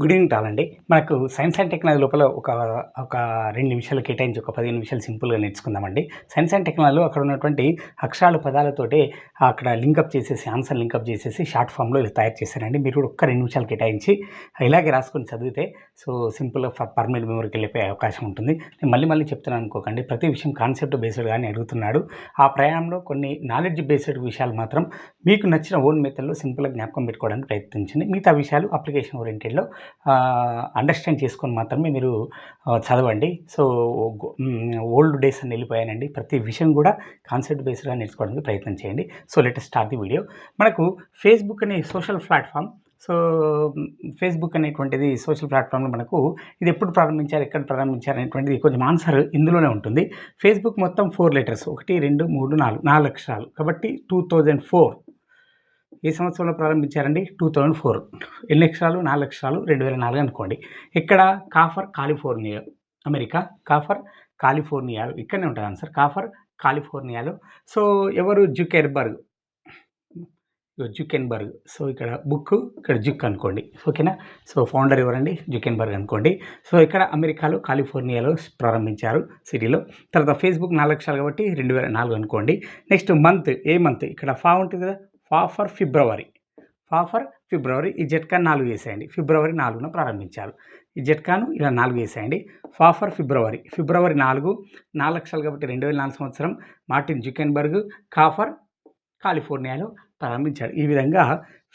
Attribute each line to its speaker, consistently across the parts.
Speaker 1: Good evening టాలండి మనకు science and technology లోపల ఒక ఒక రెండు నిమిషాలు కేటాయించి ఒక పదిహేను నిమిషాలు సింపుల్గా నేర్చుకుందామండి. సైన్స్ అండ్ టెక్నాలజీలో అక్కడ ఉన్నటువంటి అక్షరాలు పదాలతోటే అక్కడ లింకప్ చేసేసి ఆన్సర్ లింకప్ చేసేసి షార్ట్ ఫామ్లో తయారు చేశారండి. మీరు కూడా ఒక్క రెండు నిమిషాలు కేటాయించి ఇలాగే రాసుకొని చదివితే సో సింపుల్గా పర్మనెంట్ మెమరీకి వెళ్ళిపోయే అవకాశం ఉంటుంది. నేను మళ్ళీ మళ్ళీ చెప్తున్నాను అనుకోకండి. ప్రతి విషయం కాన్సెప్ట్ బేస్డ్ కానీ అడుగుతున్నాడు. ఆ ప్రయాణంలో కొన్ని నాలెడ్జ్ బేస్డ్ విషయాలు మాత్రం మీకు నచ్చిన ఓన్ మెథడ్లో సింపుల్గా జ్ఞాపకం పెట్టుకోవడానికి ప్రయత్నించండి. మిగతా విషయాలు అప్లికేషన్ ఓరియంటెడ్లో అండర్స్టాండ్ చేసుకొని మాత్రమే మీరు చదవండి. సో ఓల్డ్ డేస్ అని వెళ్ళిపోయానండి. ప్రతి విషయం కూడా కాన్సెప్ట్ బేస్డ్గా నేర్చుకోవడానికి ప్రయత్నం చేయండి. So let start the video మనకు ఫేస్బుక్ అనే సోషల్ ప్లాట్ఫామ్ సో ఫేస్బుక్ అనేటువంటిది సోషల్ ప్లాట్ఫామ్లో మనకు ఇది ఎప్పుడు ప్రారంభించారు ఎక్కడ ప్రారంభించారు అనేటువంటిది కొంచెం ఆన్సర్ ఇందులోనే ఉంటుంది. ఫేస్బుక్ మొత్తం ఫోర్ లెటర్స్ ఒకటి రెండు మూడు నాలుగు నాలుగు అక్షరాలు. కాబట్టి టూ థౌజండ్ ఫోర్ ఏ సంవత్సరంలో ప్రారంభించారండి? Two thousand four. ఎన్ని అక్షరాలు నాలుగు అక్షరాలు రెండు వేల నాలుగు అనుకోండి. ఇక్కడ కాఫర్ కాలిఫోర్నియా అమెరికా. కాఫర్ కాలిఫోర్నియాలో ఇక్కడనే ఉంటుంది ఆన్సర్ కాఫర్ కాలిఫోర్నియాలో. సో ఎవరు? జుకెర్బర్గ్. జుకెన్బర్గ్. సో ఇక్కడ బుక్ ఇక్కడ జుక్ అనుకోండి. ఓకేనా? సో ఫౌండర్ ఎవరండి? జుకెన్బర్గ్ అనుకోండి. సో ఇక్కడ అమెరికాలో కాలిఫోర్నియాలో ప్రారంభించారు సిటీలో. తర్వాత ఫేస్బుక్ నాలుగు లక్షలు కాబట్టి రెండు వేల నాలుగు అనుకోండి. నెక్స్ట్ మంత్ ఏ మంత్? ఇక్కడ ఫా ఉంటుంది కదా? ఫా ఫర్ ఫిబ్రవరి. ఫా ఫర్ ఫిబ్రవరి ఈ జట్కాన్ నాలుగు వేసేయండి. ఫిబ్రవరి నాలుగున ప్రారంభించారు. ఈ జట్కాను ఇలా నాలుగు వేసేయండి. ఫా ఫర్ ఫిబ్రవరి. ఫిబ్రవరి నాలుగు నాలుగు లక్షలు కాబట్టి రెండు వేల నాలుగు సంవత్సరం. మార్టిన్ జుకెన్బర్గ్ కాఫర్ కాలిఫోర్నియాలో ప్రారంభించాడు. ఈ విధంగా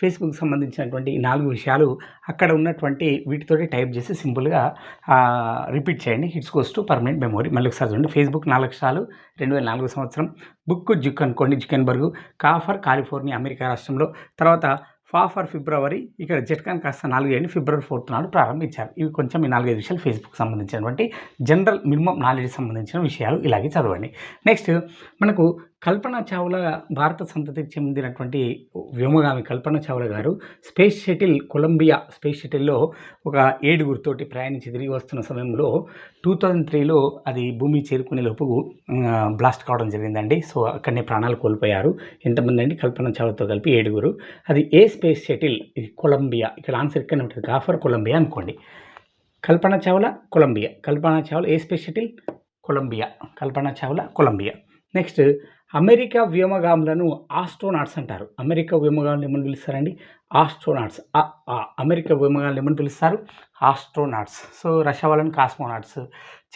Speaker 1: ఫేస్బుక్ సంబంధించినటువంటి ఈ నాలుగు విషయాలు అక్కడ ఉన్నటువంటి వీటితోటి టైప్ చేసి సింపుల్గా రిపీట్ చేయండి. హిట్స్ కోస్ టు పర్మనెంట్ మెమొరీ మళ్ళీ ఒకసారి చూడండి. ఫేస్బుక్ నాలుగు లక్షలు రెండు వేల నాలుగు సంవత్సరం. బుక్ జుక్ అనుకోండి జుకెన్బర్గ్. కాఫర్ కాలిఫోర్నియా అమెరికా రాష్ట్రంలో. తర్వాత ఫా ఫర్ ఫిబ్రవరి ఇక్కడ జట్కాన్ కాస్త నాలుగు ఏళ్ళు ఫిబ్రవరి ఫోర్త్ నాడు ప్రారంభించారు. ఇవి కొంచెం ఈ నాలుగైదు విషయాలు ఫేస్బుక్ సంబంధించినటువంటి జనరల్ మినిమం నాలెడ్జ్ సంబంధించిన విషయాలు ఇలాగే చదవండి. నెక్స్ట్ మనకు కల్పన చావ్లా భారత సంతతికి చెందినటువంటి వ్యోమగామి కల్పన చావ్లా గారు స్పేస్ షటిల్ కొలంబియా స్పేస్ షటిల్లో ఒక ఏడుగురితోటి ప్రయాణించి తిరిగి వస్తున్న సమయంలో టూ థౌజండ్ త్రీలో అది భూమి చేరుకునే లోపు బ్లాస్ట్ కావడం జరిగిందండి. సో అక్కడనే ప్రాణాలు కోల్పోయారు. ఎంతమంది అండి కల్పన చావ్లాతో కలిపి ఏడుగురు. అది ఏ స్పేస్ షటిల్? కొలంబియా. ఇక్కడ ఆన్సర్ ఇక్కడ ఉంటుంది? కాఫర్ కొలంబియా అనుకోండి. కల్పన చావ్లా కొలంబియా. కల్పన చావ్లా ఏ space shuttle? Columbia. Kalpana Chawla Columbia. Next America వ్యోమగాములను astronauts అంటారు. అమెరికా వ్యోమగాములు ఏమని పిలుస్తారండి? ఆస్ట్రోనాట్స్. అమెరికా వ్యోమగాములు ఏమని పిలుస్తారు? ఆస్ట్రోనాట్స్. సో రష్యా వాళ్ళని కాస్మోనాట్స్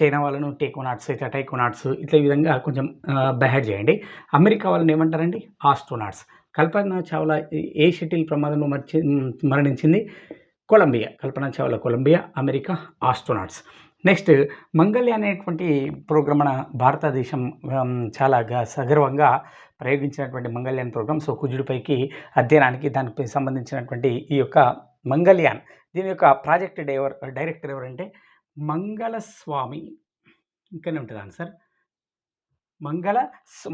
Speaker 1: చైనా వాళ్ళను టేకోనాట్స్ ఇట్లా టైకోనాట్స్ ఇట్లా ఈ విధంగా కొంచెం బెహెడ్ చేయండి. అమెరికా వాళ్ళని ఏమంటారండి? ఆస్ట్రోనాట్స్. కల్పన చావ్లా ఏ షటిల్ ప్రమాదంలో మర్చి మరణించింది? Columbia. Kalpana Chawla Columbia America astronauts. Next Mangalya అనేటువంటి ప్రోగ్రామ్ మన భారతదేశం చాలా గ- సగర్వంగా ప్రయోగించినటువంటి మంగళ్యాన్ ప్రోగ్రామ్ సో కుజుడిపైకి అధ్యయనానికి దానికి సంబంధించినటువంటి ఈ యొక్క మంగళ్యాన్ దీని యొక్క ప్రాజెక్ట్ డైవర్ డైరెక్టర్ ఎవరంటే మంగళస్వామి. ఇంకనే ఉంటుంది ఆన్సర్? మంగళ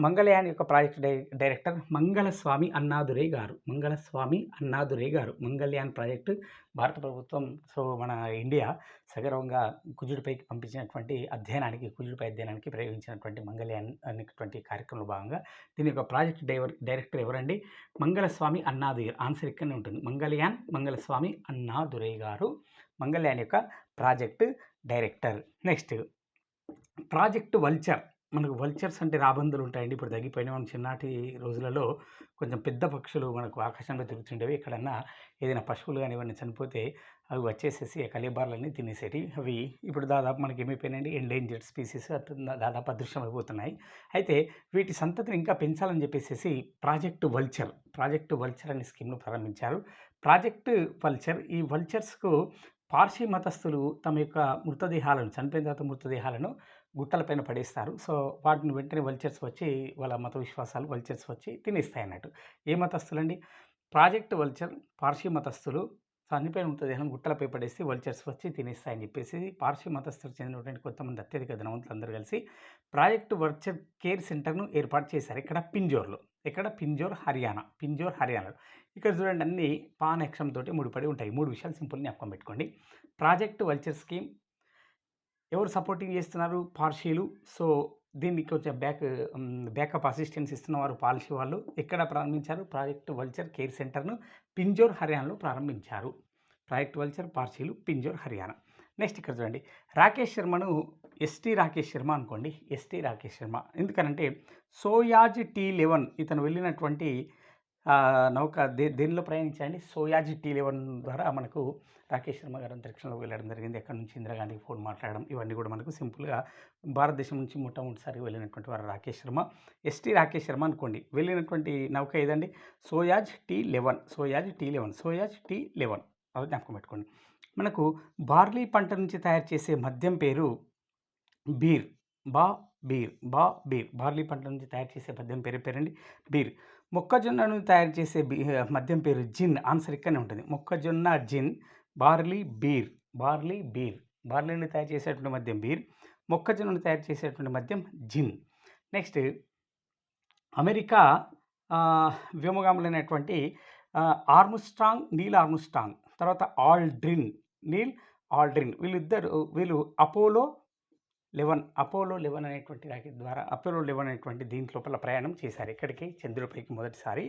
Speaker 1: మంగళయాన్ యొక్క ప్రాజెక్ట్ డైరెక్టర్ మంగళస్వామి అన్నాదురే గారు. మంగళస్వామి అన్నాదురే గారు. మంగళయాన్ ప్రాజెక్టు భారత ప్రభుత్వం సో మన ఇండియా సగర్వంగా కుజుడిపైకి పంపించినటువంటి అధ్యయనానికి కుజుడిపై అధ్యయనానికి ప్రయోగించినటువంటి మంగళయాన్ అనేటువంటి కార్యక్రమంలో భాగంగా దీని యొక్క ప్రాజెక్ట్ డైవర్ డైరెక్టర్ ఎవరండి? మంగళస్వామి అన్నాదురే ఆన్సర్ ఇక్కడనే ఉంటుంది. మంగళయాన్ మంగళస్వామి అన్నాదురే గారు మంగళయాన్ యొక్క project director. Next project vulture. మనకు వల్చర్స్ అంటే రాబందులు ఉంటాయండి. ఇప్పుడు తగ్గిపోయిన మనం చిన్నటి రోజులలో కొంచెం పెద్ద పక్షులు మనకు ఆకాశంలో తిరుగుతుండేవి. ఎక్కడన్నా ఏదైనా పశువులు కానీ ఇవన్నీ చనిపోతే అవి వచ్చేసేసి ఆ కలిబార్లన్నీ తినేసేవి అవి ఇప్పుడు దాదాపు మనకి ఏమైపోయినాయండి? ఎండేంజర్డ్ స్పీసీస్ దాదాపు అదృశ్యం అయిపోతున్నాయి. అయితే వీటి సంతతిని ఇంకా పెంచాలని చెప్పేసి ప్రాజెక్టు వల్చర్ ప్రాజెక్టు వల్చర్ అనే స్కీమ్ను ప్రారంభించారు. ప్రాజెక్టు వల్చర్ ఈ వల్చర్స్కు పార్సీ మతస్థులు తమ యొక్క మృతదేహాలను చనిపోయిన తర్వాత మృతదేహాలను గుట్టలపైన పడేస్తారు. సో వాటిని వెంటనే వల్చర్స్ వచ్చి వాళ్ళ మత విశ్వాసాలు వల్చర్స్ వచ్చి తినేస్తాయి అన్నట్టు. ఏ మతస్థులండి? ప్రాజెక్ట్ వల్చర్ పార్షి మతస్థులు చనిపోయిన మృతదేహం గుట్టలపై పడేసి వల్చర్స్ వచ్చి తినేస్తాయని చెప్పేసి పార్షి మతస్థులకు చెందినటువంటి కొంతమంది అత్యధిక ధనవంతులు అందరూ కలిసి ప్రాజెక్ట్ వర్చర్ కేర్ సెంటర్ను ఏర్పాటు చేశారు. ఇక్కడ పింజోర్లో. ఇక్కడ పింజోర్ హర్యానా. పింజోర్ హర్యానాలో. ఇక్కడ చూడండి అన్ని పాన్ తోటి ముడిపడి ఉంటాయి. మూడు విషయాలు సింపుల్ జ్ఞాపకం పెట్టుకోండి. ప్రాజెక్ట్ వల్చర్ స్కీమ్ ఎవరు సపోర్టింగ్ చేస్తున్నారు పార్షీలు? సో దీనికి కొంచెం బ్యాక్ బ్యాకప్ అసిస్టెన్స్ ఇస్తున్న వారు పాలసీ వాళ్ళు ఎక్కడ ప్రారంభించారు? ప్రాజెక్ట్ వల్చర్ కేర్ సెంటర్ను పింజోర్ హర్యానాలో ప్రారంభించారు. ప్రాజెక్ట్ వల్చర్ పార్సీలు పింజోర్ హర్యానా. నెక్స్ట్ ఇక్కడ చూడండి. రాకేష్ శర్మను ఎస్టీ రాకేష్ శర్మ అనుకోండి. ఎస్టీ రాకేష్ శర్మ. ఎందుకనంటే సోయాజ్ టీ లెవెన్ ఇతను వెళ్ళినటువంటి నౌక దే దీనిలో ప్రయాణించండి సోయాజ్ టీ లెవెన్ ద్వారా మనకు రాకేష్ శర్మ గారు అంతరిక్షంలోకి వెళ్ళడం జరిగింది. ఎక్కడి నుంచి ఇందిరాగాంధీకి ఫోన్ మాట్లాడడం ఇవన్నీ కూడా మనకు సింపుల్గా భారతదేశం నుంచి మొట్టమొదటిసారి వెళ్ళినటువంటి వారు రాకేష్ శర్మ. ఎస్టీ రాకేష్ శర్మ అనుకోండి. వెళ్ళినటువంటి నౌక ఏదండి? Soyuz T eleven Soyuz T eleven Soyuz T eleven అది జ్ఞాపకం పెట్టుకోండి. మనకు బార్లీ పంట నుంచి తయారు చేసే మద్యం పేరు బీర్ బా బీర్ బా బీర్. బార్లీ పంట నుంచి తయారు చేసే మద్యం పేరు పేరండి బీర్. మొక్కజొన్న నుంచి తయారు చేసే బీ మద్యం పేరు జిన్ ఆన్సర్ ఇక్కడనే ఉంటుంది. మొక్కజొన్న gin barley beer. Barley beer. Barley నుండి తయారు చేసేటువంటి మద్యం బీర్. మొక్కజొన్నను తయారు చేసేటువంటి మద్యం జిన్. నెక్స్ట్ అమెరికా వ్యోమగాములైనటువంటి ఆ, ఆర్మ్స్ట్రాంగ్ నీల్ ఆర్మ్స్ట్రాంగ్. తర్వాత ఆల్డ్రిన్. Neil Aldrin. వీళ్ళిద్దరు వీళ్ళు అపోలో లెవెన్ అపోలో లెవెన్ అనేటువంటి రాకెట్ ద్వారా అపోలో లెవెన్ అనేటువంటి దీంట్ లోపల ప్రయాణం చేశారు. ఇక్కడికి చంద్రుడిపైకి మొదటిసారి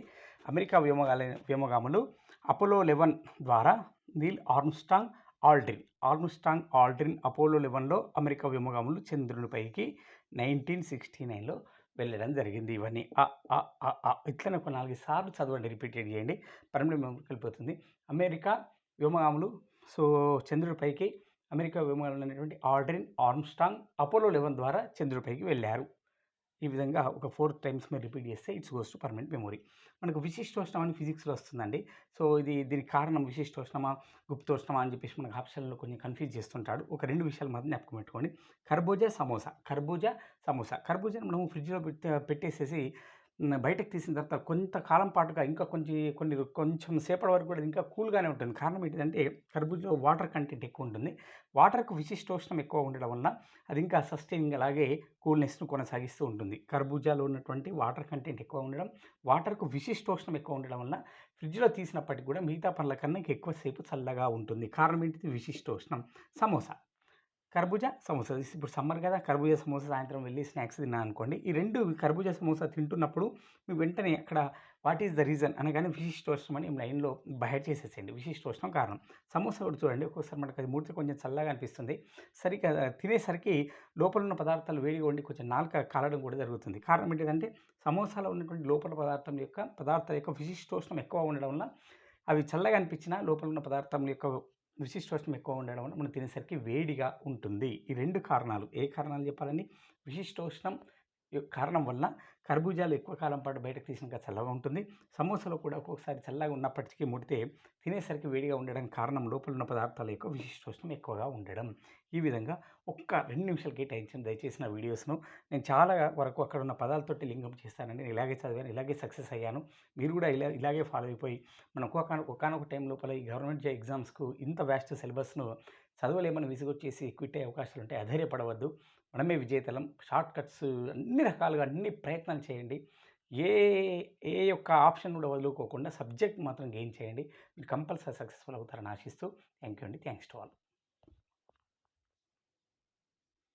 Speaker 1: అమెరికా వ్యోమగాల వ్యోమగాములు అపోలో లెవెన్ ద్వారా Neil Armstrong Aldrin Armstrong Aldrin Apollo లెవెన్లో America వ్యోమగాములు చంద్రునిపైకి నైన్టీన్ సిక్స్టీ నైన్లో వెళ్ళడం జరిగింది ఇవన్నీ. ఇట్లనే ఒక నాలుగు సార్లు చదవండి రిపీటెడ్ చేయండి. పర్మనెంట్ వెళ్ళిపోతుంది అమెరికా వ్యోమగాములు సో చంద్రుడిపైకి అమెరికా విమానాలైనటువంటి అనేటువంటి ఆర్మ్స్టాంగ్ అపోలో లెవెన్ ద్వారా చంద్రుడిపైకి వెళ్ళారు. ఈ విధంగా ఒక ఫోర్ టైమ్స్ మీరు రిపీట్ చేస్తే it's goes to permanent memory. మనకు విశిష్టోష్ణం అని ఫిజిక్స్లో వస్తుందండి. సో ఇది దీనికి కారణం విశిష్టోష్ణమా గుప్తోష్ణమా అని చెప్పేసి మనకు ఆప్షన్లో కొంచెం కన్ఫ్యూజ్ చేస్తుంటాడు. ఒక రెండు విషయాలు మాత్రం జ్ఞాపకం పెట్టుకోండి. కర్బూజా సమోసా కర్బూజా సమోసా. కర్బూజాని మనము ఫ్రిడ్జ్లో పెట్టే పెట్టేసేసి బయటకు తీసిన తర్వాత కొంతకాలం పాటుగా ఇంకా కొంచెం కొన్ని కొంచెం సేపటి వరకు కూడా ఇంకా కూల్గానే ఉంటుంది. కారణం ఏంటంటే కర్బూజలో వాటర్ కంటెంట్ ఎక్కువ ఉంటుంది. వాటర్కు విశిష్టోష్ణం ఎక్కువ ఉండడం వల్ల అది ఇంకా సస్టైనింగ్ అలాగే కూల్నెస్ను కొనసాగిస్తూ ఉంటుంది. కర్బూజాలో ఉన్నటువంటి వాటర్ కంటెంట్ ఎక్కువ ఉండడం వాటర్కు విశిష్టోష్ణం ఎక్కువ ఉండడం వల్ల ఫ్రిడ్జ్లో తీసినప్పటికీ కూడా మిగతా పనుల కన్నా ఎక్కువసేపు చల్లగా ఉంటుంది. కారణం ఏంటిది? విశిష్టోష్ణం. సమోసా. కర్బూజా సమోసా. ఇప్పుడు సమ్మర్ కదా కర్బూజా సమోసా సాయంత్రం వెళ్ళి స్నాక్స్ తిన్నా అనుకోండి. ఈ రెండు కర్బూజా సమోసా తింటున్నప్పుడు మీ వెంటనే అక్కడ వాట్ ఈస్ ద రీజన్ అనగానే విశిష్టోష్ణం అని లైన్లో బయట చేసేసేయండి. విశిష్టోష్ణం కారణం. సమోసా కూడా చూడండి ఒక్కోసారి మనకు అది మూడితే కొంచెం చల్లగా అనిపిస్తుంది. సరిగ్గా తినేసరికి లోపల ఉన్న పదార్థాలు వేడిగా ఉండి కొంచెం నాలుక కాలడం కూడా జరుగుతుంది. కారణం ఏంటంటే సమోసాలో ఉన్నటువంటి లోపల పదార్థం యొక్క పదార్థాల యొక్క విశిష్టోష్ణం ఎక్కువ ఉండడం వల్ల అవి చల్లగా అనిపించినా లోపల ఉన్న పదార్థం యొక్క విశిష్టోష్ణం ఎక్కువ ఉండడం వల్ల మనం తినేసరికి వేడిగా ఉంటుంది. ఈ రెండు కారణాలు. ఏ కారణాలు చెప్పాలండి? విశిష్టోష్ణం కారణం వల్ల కర్బూజాలు ఎక్కువ కాలం పాటు బయటకు తీసినాక చల్లగా ఉంటుంది. సమోసాలో కూడా ఒక్కొక్కసారి చల్లగా ఉన్నప్పటికీ ముడితే తినేసరికి వేడిగా ఉండడం కారణం లోపల ఉన్న పదార్థాల యొక్క విశిష్టోష్ణం ఎక్కువగా ఉండడం. ఈ విధంగా ఒక్క రెండు నిమిషాలు కేటాయించండి. దయచేసిన వీడియోస్ను. నేను చాలా వరకు అక్కడ ఉన్న పదాలతోటి లింగం చేస్తానండి. నేను ఇలాగే చదివాను ఇలాగే సక్సెస్ అయ్యాను. మీరు కూడా ఇలా ఇలాగే ఫాలో అయిపోయి మనం ఒక్కొక్క ఒకనొక టైం లోపల ఈ గవర్నమెంట్ జాబ్ ఎగ్జామ్స్కు ఇంత వ్యాస్ట్ సిలబస్ను చదవలేమని విసుగొచ్చేసి క్విట్ అయ్యే అవకాశాలు ఉంటాయి అధైర్యపడవద్దు. మనమే విజేతలం. షార్ట్ కట్స్ అన్ని రకాలుగా అన్ని ప్రయత్నాలు చేయండి. ఏ ఏ యొక్క ఆప్షన్ కూడా వదులుకోకుండా సబ్జెక్ట్ మాత్రం గెయిన్ చేయండి. మీరు కంపల్సరీ సక్సెస్ఫుల్ అవుతారని ఆశిస్తూ థ్యాంక్ యూ అండి. Thanks to all.